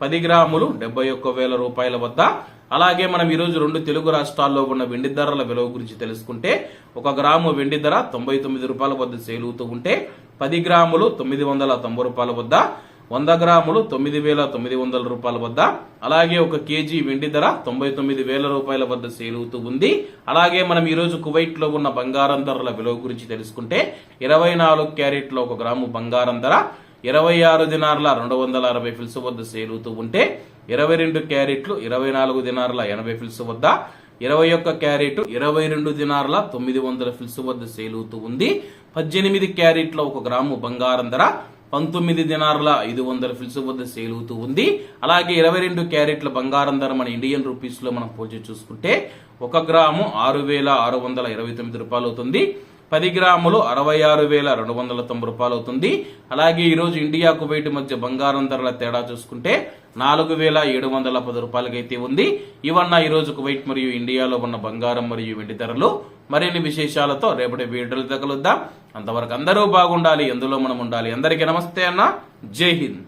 పది గ్రాములు డెబ్బై ఒక్క వేల రూపాయల వద్ద. అలాగే మనం ఈరోజు రెండు తెలుగు రాష్ట్రాల్లో ఉన్న వెండి ధరల విలువ గురించి తెలుసుకుంటే ఒక గ్రాము వెండి ధర తొంభై తొమ్మిది రూపాయల వద్ద సేల్ అవుతూ ఉంటే పది గ్రాములు తొమ్మిది వందల తొంభై రూపాయల వద్ద వంద గ్రాములు తొమ్మిది వేల తొమ్మిది వందల రూపాయల వద్ద అలాగే ఒక కేజీ వెండి ధర తొంభై తొమ్మిది వేల రూపాయల వద్ద సేల్ అవుతూ ఉంది. అలాగే మనం ఈరోజు కువైట్లో ఉన్న బంగారం ధరల విలువ గురించి తెలుసుకుంటే ఇరవై నాలుగు క్యారెట్ల ఒక గ్రాము బంగారం ధర ఇరవై ఆరు దినార్ల రెండు వందల అరవై ఫిల్స్ వద్ద సేల్ అవుతూ ఉంటే ఇరవై రెండు క్యారెట్లు ఇరవై నాలుగు దినార్ల ఎనభై ఫిల్స్ వద్ద ఇరవై ఒక్క క్యారెట్ ఇరవై రెండు దినార్ల తొమ్మిది వందల ఫిల్స్ వద్ద సేల్ అవుతూ ఉంది. పద్దెనిమిది క్యారెట్ల ఒక గ్రాము బంగారం ధర పంతొమ్మిది దినార్ల ఐదు వందల ఫిల్స్ వద్ద సేల్ అవుతూ ఉంది. అలాగే ఇరవై రెండు క్యారెట్ల బంగారం ధర మన ఇండియన్ రూపీస్లో మనం పోల్చి చూసుకుంటే ఒక గ్రాము ఆరు వేల ఆరు వందల ఇరవై తొమ్మిది రూపాయలు అవుతుంది. పది గ్రాములు అరవై ఆరు వేల రెండు వందల తొంభై రూపాయలు అవుతుంది. అలాగే ఈరోజు ఇండియాకు ఇండియా కువైట్ మధ్య బంగారం ధరల తేడా చూసుకుంటే నాలుగు వేల ఏడు వందల పది రూపాయలకైతే ఉంది. ఇవన్న ఈరోజు కువైట్ మరియు ఇండియాలో ఉన్న బంగారం మరియు వెండి ధరలు. మరిన్ని విశేషాలతో రేపటి వీడియోలు తగలుద్దాం. అంతవరకు అందరూ బాగుండాలి ఎందులో మనం ఉండాలి? అందరికీ నమస్తే అన్న. జై హింద్.